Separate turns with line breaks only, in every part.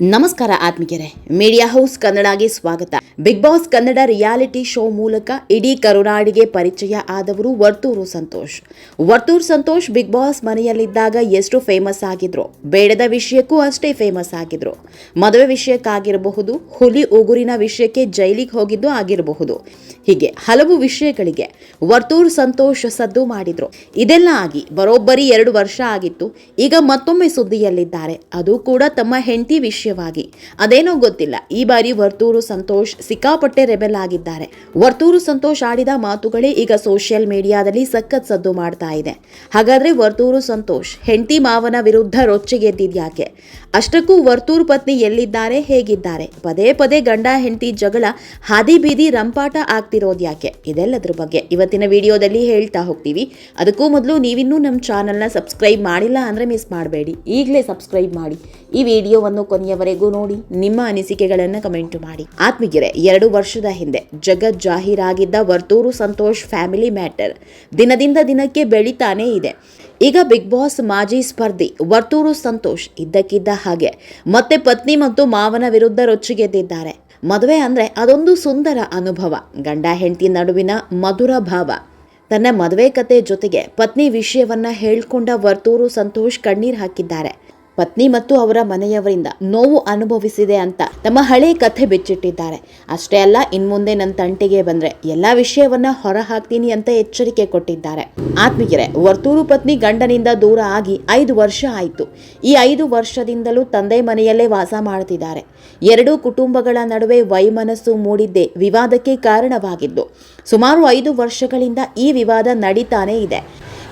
ನಮಸ್ಕಾರ ಆತ್ಮಿಗೆರೆ media house ಕನ್ನಡಗೆ ಸ್ವಾಗತ. Big Boss Kannada reality show ಮೂಲಕ ಇಡೀ ಕರುನಾಡಿಗೆ ಪರಿಚಯ ಆದವರು ವರ್ತೂರು ಸಂತೋಷ್. ವರ್ತೂರು ಸಂತೋಷ್ ಬಿಗ್ ಬಾಸ್ ಮನೆಯಲ್ಲಿದ್ದಾಗ ಎಷ್ಟು ಫೇಮಸ್ ಆಗಿದ್ರು? ಬೇಡದ ವಿಷಯಕ್ಕೂ ಅಷ್ಟೇ ಫೇಮಸ್ ಆಗಿದ್ರು. ಮದುವೆ ವಿಷಯಕ್ಕಾಗಿರಬಹುದು, ಹುಲಿ ಉಗುರಿನ ವಿಷಯಕ್ಕೆ ಜೈಲಿಗೆ ಹೋಗಿದ್ದು ಆಗಿರಬಹುದು. ಹೀಗೆ ಹಲವು ವಿಷಯಗಳಿಗೆ ವರ್ತೂರು ಸಂತೋಷ್ ಸದ್ದು ಮಾಡಿದ್ರು. ಇದೆಲ್ಲ ಆಗಿ ಬರೋಬ್ಬರಿ ಎರಡು ವರ್ಷ ಆಗಿತ್ತು. ಈಗ ಮತ್ತೊಮ್ಮೆ ಸುದ್ದಿಯಲ್ಲಿದ್ದಾರೆ. ಅದು ಕೂಡ ತಮ್ಮ ಹೆಂಡತಿ ವಿಷಯವಾಗಿ. ಅದೇನೋ ಗೊತ್ತಿಲ್ಲ. ಈ ಬಾರಿ ವರ್ತೂರು ಸಂತೋಷ್ ಸಿಕ್ಕಾಪಟ್ಟೆ ರೆಬೆಲ್ ಆಗಿದ್ದಾರೆ. ವರ್ತೂರು ಸಂತೋಷ್ ಆಡಿದ ಮಾತುಗಳೇ ಈಗ ಸೋಷಿಯಲ್ ಮೀಡಿಯಾದಲ್ಲಿ ಸಖತ್ ಸದ್ದು ಮಾಡ್ತಾ ಇದೆ. ಹಾಗಾದ್ರೆ ವರ್ತೂರು ಸಂತೋಷ್, ಹೆಂಡತಿ ಮಾವನ ವಿರುದ್ಧ ರೊಚ್ಚಿಗೆದ್ದಿದ್ಯಾಕೆ? ಅಷ್ಟಕ್ಕೂ ವರ್ತೂರು ಪತ್ನಿ ಎಲ್ಲಿದ್ದಾರೆ, ಹೇಗಿದ್ದಾರೆ? ಪದೇ ಪದೇ ಗಂಡ ಹೆಂಡತಿ ಜಗಳ, ಹಾದಿ ಬೀದಿ ರಂಪಾಟ ಆಗ್ತಿರೋದ್ಯಾಕೆ? ಇದೆಲ್ಲದ್ರ ಬಗ್ಗೆ ಇವತ್ತಿನ ವಿಡಿಯೋದಲ್ಲಿ ಹೇಳ್ತಾ ಹೋಗ್ತೀವಿ. ಅದಕ್ಕೂ ಮೊದಲು ನೀವಿನ್ನೂ ನಮ್ಮ ಚಾನಲ್ನ ಸಬ್ಸ್ಕ್ರೈಬ್ ಮಾಡಿಲ್ಲ ಅಂದರೆ ಮಿಸ್ ಮಾಡಬೇಡಿ. ಈಗಲೇ ಸಬ್ಸ್ಕ್ರೈಬ್ ಮಾಡಿ. ಈ ವಿಡಿಯೋವನ್ನು ಕೊನೆಯವರೆಗೂ ನೋಡಿ. ನಿಮ್ಮ ಅನಿಸಿಕೆಗಳನ್ನು ಕಮೆಂಟ್ ಮಾಡಿ. ಆತ್ಮೀಗೆರೆ ಎರಡು ವರ್ಷದ ಹಿಂದೆ ಜಗತ್ ಜಾಹೀರಾಗಿದ್ದ ವರ್ತೂರು ಸಂತೋಷ್ ಫ್ಯಾಮಿಲಿ ಮ್ಯಾಟರ್ ದಿನದಿಂದ ದಿನಕ್ಕೆ ಬೆಳೀತಾನೇ ಇದೆ. ಈಗ ಬಿಗ್ ಬಾಸ್ ಮಾಜಿ ಸ್ಪರ್ಧಿ ವರ್ತೂರು ಸಂತೋಷ್ ಇದ್ದಕ್ಕಿದ್ದ ಹಾಗೆ ಮತ್ತೆ ಪತ್ನಿ ಮತ್ತು ಮಾವನ ವಿರುದ್ಧ ರೊಚ್ಚಿಗೆದ್ದಿದ್ದಾರೆ. ಮದುವೆ ಅಂದ್ರೆ ಅದೊಂದು ಸುಂದರ ಅನುಭವ. ಗಂಡ ಹೆಂಡತಿ ನಡುವಿನ ಮಧುರ ಭಾವ. ತನ್ನ ಮದುವೆ ಕತೆ ಜೊತೆಗೆ ಪತ್ನಿ ವಿಷಯವನ್ನ ಹೇಳ್ಕೊಂಡ ವರ್ತೂರು ಸಂತೋಷ್ ಕಣ್ಣೀರ್ ಹಾಕಿದ್ದಾರೆ. ಪತ್ನಿ ಮತ್ತು ಅವರ ಮನೆಯವರಿಂದ ನೋವು ಅನುಭವಿಸಿದೆ ಅಂತ ತಮ್ಮ ಹಳೆ ಕಥೆ ಬಿಚ್ಚಿಟ್ಟಿದ್ದಾರೆ. ಅಷ್ಟೇ ಅಲ್ಲ, ಇನ್ಮುಂದೆ ನನ್ನ ತಂಟೆಗೆ ಬಂದ್ರೆ ಎಲ್ಲಾ ವಿಷಯವನ್ನ ಹೊರ ಹಾಕ್ತೀನಿ ಅಂತ ಎಚ್ಚರಿಕೆ ಕೊಟ್ಟಿದ್ದಾರೆ. ಆತ್ಮೀಯರೇ, ವರ್ತೂರು ಪತ್ನಿ ಗಂಡನಿಂದ ದೂರ ಆಗಿ ಐದು ವರ್ಷ ಆಯಿತು. ಈ ಐದು ವರ್ಷದಿಂದಲೂ ತಂದೆ ಮನೆಯಲ್ಲೇ ವಾಸ ಮಾಡ್ತಿದ್ದಾರೆ. ಎರಡೂ ಕುಟುಂಬಗಳ ನಡುವೆ ವೈಮನಸ್ಸು ಮೂಡಿದ್ದೇ ವಿವಾದಕ್ಕೆ ಕಾರಣವಾಗಿದ್ದು, ಸುಮಾರು ಐದು ವರ್ಷಗಳಿಂದ ಈ ವಿವಾದ ನಡೀತಾನೇ ಇದೆ.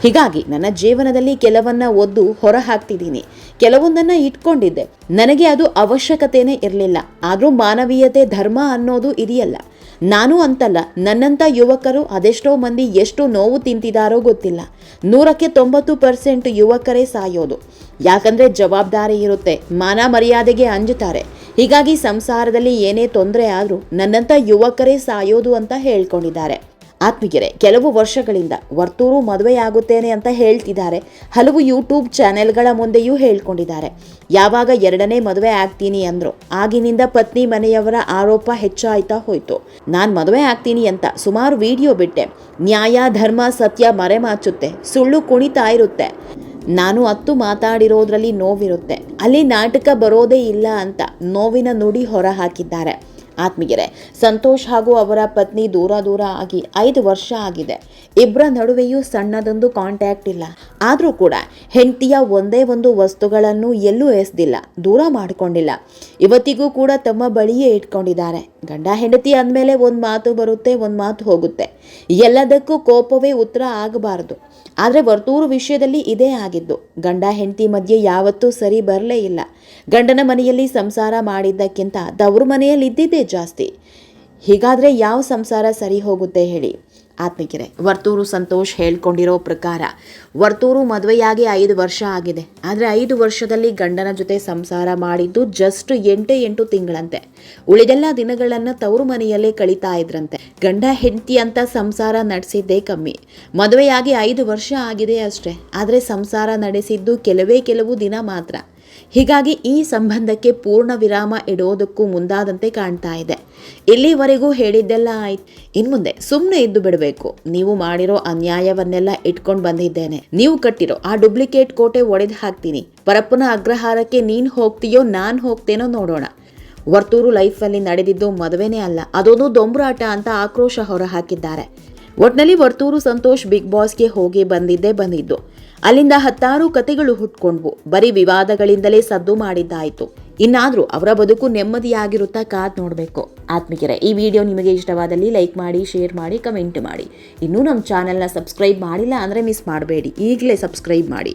ಹೀಗಾಗಿ ನನ್ನ ಜೀವನದಲ್ಲಿ ಕೆಲವನ್ನ ಒದ್ದು ಹೊರ ಹಾಕ್ತಿದ್ದೀನಿ ಕೆಲವೊಂದನ್ನ ಇಟ್ಕೊಂಡಿದ್ದೆ. ನನಗೆ ಅದು ಅವಶ್ಯಕತೆನೇ ಇರಲಿಲ್ಲ. ಆದರೂ ಮಾನವೀಯತೆ, ಧರ್ಮ ಅನ್ನೋದು ಇದೆಯಲ್ಲ. ನಾನು ಅಂತಲ್ಲ ನನ್ನಂಥ ಯುವಕರು ಅದೆಷ್ಟೋ ಮಂದಿ ಎಷ್ಟು ನೋವು ತಿಂತಿದಾರೋ ಗೊತ್ತಿಲ್ಲ. ನೂರಕ್ಕೆ ತೊಂಬತ್ತು ಪರ್ಸೆಂಟ್ ಯುವಕರೇ ಸಾಯೋದು. ಯಾಕಂದ್ರೆ ಜವಾಬ್ದಾರಿ ಇರುತ್ತೆ. ಮಾನ ಮರ್ಯಾದೆಗೆ ಅಂಜುತ್ತಾರೆ. ಹೀಗಾಗಿ ಸಂಸಾರದಲ್ಲಿ ಏನೇ ತೊಂದರೆ ಆದರೂ ನನ್ನಂಥ ಯುವಕರೇ ಸಾಯೋದು ಅಂತ ಹೇಳ್ಕೊಂಡಿದ್ದಾರೆ. ಆತ್ಮೀಗೆರೆ ಕೆಲವು ವರ್ಷಗಳಿಂದ ವರ್ತೂರು ಮದುವೆಯಾಗುತ್ತೇನೆ ಅಂತ ಹೇಳ್ತಿದ್ದಾರೆ. ಹಲವು ಯೂಟ್ಯೂಬ್ ಚಾನೆಲ್ಗಳ ಮುಂದೆಯೂ ಹೇಳ್ಕೊಂಡಿದ್ದಾರೆ. ಯಾವಾಗ ಎರಡನೇ ಮದುವೆ ಆಗ್ತೀನಿ ಅಂದ್ರು, ಆಗಿನಿಂದ ಪತ್ನಿ ಮನೆಯವರ ಆರೋಪ ಹೆಚ್ಚಾಯ್ತಾ ಹೋಯ್ತು. ನಾನು ಮದುವೆ ಆಗ್ತೀನಿ ಅಂತ ಸುಮಾರು ವಿಡಿಯೋ ಬಿಟ್ಟೆ. ನ್ಯಾಯ, ಧರ್ಮ, ಸತ್ಯ ಮರೆಮಾಚುತ್ತೆ, ಸುಳ್ಳು ಕುಣಿತಾ ಇರುತ್ತೆ. ನಾನು ಹತ್ತು ಮಾತಾಡಿರೋದ್ರಲ್ಲಿ ನೋವಿರುತ್ತೆ. ಅಲ್ಲಿ ನಾಟಕ ಬರೋದೇ ಇಲ್ಲ ಅಂತ ನೋವಿನ ನುಡಿ ಹೊರ ಹಾಕಿದ್ದಾರೆ ಆತ್ಮೀಯರೇ, ಸಂತೋಷ್ ಹಾಗೂ ಅವರ ಪತ್ನಿ ದೂರ ದೂರ ಆಗಿ ಐದು ವರ್ಷ ಆಗಿದೆ. ಇಬ್ಬರ ನಡುವೆಯೂ ಸಣ್ಣದೊಂದು ಕಾಂಟ್ಯಾಕ್ಟ್ ಇಲ್ಲ. ಆದರೂ ಕೂಡ ಹೆಂಡತಿಯ ಒಂದೇ ಒಂದು ವಸ್ತುಗಳನ್ನು ಎಲ್ಲೂ ಎಸೆದಿಲ್ಲ, ದೂರ ಮಾಡಿಕೊಂಡಿಲ್ಲ. ಇವತ್ತಿಗೂ ಕೂಡ ತಮ್ಮ ಬಳಿಯೇ ಇಟ್ಕೊಂಡಿದ್ದಾರೆ. ಗಂಡ ಹೆಂಡತಿ ಅಂದಮೇಲೆ ಒಂದು ಮಾತು ಬರುತ್ತೆ, ಒಂದು ಮಾತು ಹೋಗುತ್ತೆ. ಎಲ್ಲದಕ್ಕೂ ಕೋಪವೇ ಉತ್ತರ ಆಗಬಾರದು. ಆದರೆ ವರ್ತೂರು ವಿಷಯದಲ್ಲಿ ಇದೇ ಆಗಿದ್ದು, ಗಂಡ ಹೆಂಡತಿ ಮಧ್ಯೆ ಯಾವತ್ತೂ ಸರಿ ಬರಲೇ ಇಲ್ಲ. ಗಂಡನ ಮನೆಯಲ್ಲಿ ಸಂಸಾರ ಮಾಡಿದ್ದಕ್ಕಿಂತ ತವರು ಮನೆಯಲ್ಲಿ ಇದ್ದಿದ್ದೇ ಜಾಸ್ತಿ. ಹೀಗಾದರೆ ಯಾವ ಸಂಸಾರ ಸರಿ ಹೋಗುತ್ತೆ ಹೇಳಿ? ಆತ್ಮಕಿರೆ, ವರ್ತೂರು ಸಂತೋಷ್ ಹೇಳ್ಕೊಂಡಿರೋ ಪ್ರಕಾರ, ವರ್ತೂರು ಮದುವೆಯಾಗಿ ಐದು ವರ್ಷ ಆಗಿದೆ. ಆದರೆ ಐದು ವರ್ಷದಲ್ಲಿ ಗಂಡನ ಜೊತೆ ಸಂಸಾರ ಮಾಡಿದ್ದು ಜಸ್ಟ್ ಎಂಟು ಎಂಟು ತಿಂಗಳಂತೆ. ಉಳಿದೆಲ್ಲ ದಿನಗಳನ್ನು ತವರು ಮನೆಯಲ್ಲೇ ಕಳೀತಾ ಇದ್ರಂತೆ. ಗಂಡ ಹೆಂಡತಿ ಅಂತ ಸಂಸಾರ ನಡೆಸಿದ್ದೇ ಕಮ್ಮಿ. ಮದುವೆಯಾಗಿ ಐದು ವರ್ಷ ಆಗಿದೆ ಅಷ್ಟೇ. ಆದರೆ ಸಂಸಾರ ನಡೆಸಿದ್ದು ಕೆಲವೇ ಕೆಲವು ದಿನ ಮಾತ್ರ. ಹೀಗಾಗಿ ಈ ಸಂಬಂಧಕ್ಕೆ ಪೂರ್ಣ ವಿರಾಮ ಇಡೋದಕ್ಕೂ ಮುಂದಾದಂತೆ ಕಾಣ್ತಾ ಇದೆ. ಇಲ್ಲಿವರೆಗೂ ಹೇಳಿದ್ದೆಲ್ಲ ಆಯ್ತು. ಇನ್ಮುಂದೆ ಸುಮ್ಮನೆ ಇದ್ದು ಬಿಡಬೇಕು. ನೀವು ಮಾಡಿರೋ ಅನ್ಯಾಯವನ್ನೆಲ್ಲ ಇಟ್ಕೊಂಡು ಬಂದಿದ್ದೇನೆ. ನೀವು ಕಟ್ಟಿರೋ ಆ ಡುಪ್ಲಿಕೇಟ್ ಕೋಟೆ ಒಡೆದು ಹಾಕ್ತೀನಿ. ಪರಪ್ಪನ ಅಗ್ರಹಾರಕ್ಕೆ ನೀನು ಹೋಗ್ತೀಯೋ ನಾನು ಹೋಗ್ತೇನೋ ನೋಡೋಣ. ವರ್ತೂರು ಲೈಫಲ್ಲಿ ನಡೆದಿದ್ದು ಮದುವೆನೇ ಅಲ್ಲ, ಅದೊಂದು ದೊಂಬರಾಟ ಅಂತ ಆಕ್ರೋಶ ಹೊರ ಹಾಕಿದ್ದಾರೆ ಒಟ್ನಲ್ಲಿ ವರ್ತೂರು ಸಂತೋಷ್ ಬಿಗ್ ಬಾಸ್ಗೆ ಹೋಗಿ ಬಂದಿದ್ದೇ ಬಂದಿದ್ದು. ಅಲ್ಲಿಂದ ಹತ್ತಾರು ಕತೆಗಳು ಹುಟ್ಕೊಂಡ್ವು. ಬರೀ ವಿವಾದಗಳಿಂದಲೇ ಸದ್ದು ಮಾಡಿದ್ದಾಯಿತು. ಇನ್ನಾದರೂ ಅವರ ಬದುಕು ನೆಮ್ಮದಿಯಾಗಿರುತ್ತಾ ಕಾದ್ ನೋಡಬೇಕು. ಆತ್ಮಿಕರೇ, ಈ ವಿಡಿಯೋ ನಿಮಗೆ ಇಷ್ಟವಾದಲ್ಲಿ ಲೈಕ್ ಮಾಡಿ, ಶೇರ್ ಮಾಡಿ, ಕಮೆಂಟ್ ಮಾಡಿ. ಇನ್ನೂ ನಮ್ಮ ಚಾನೆಲ್ನ ಸಬ್ಸ್ಕ್ರೈಬ್ ಮಾಡಿಲ್ಲ ಅಂದರೆ ಮಿಸ್ ಮಾಡಬೇಡಿ. ಈಗಲೇ ಸಬ್ಸ್ಕ್ರೈಬ್ ಮಾಡಿ.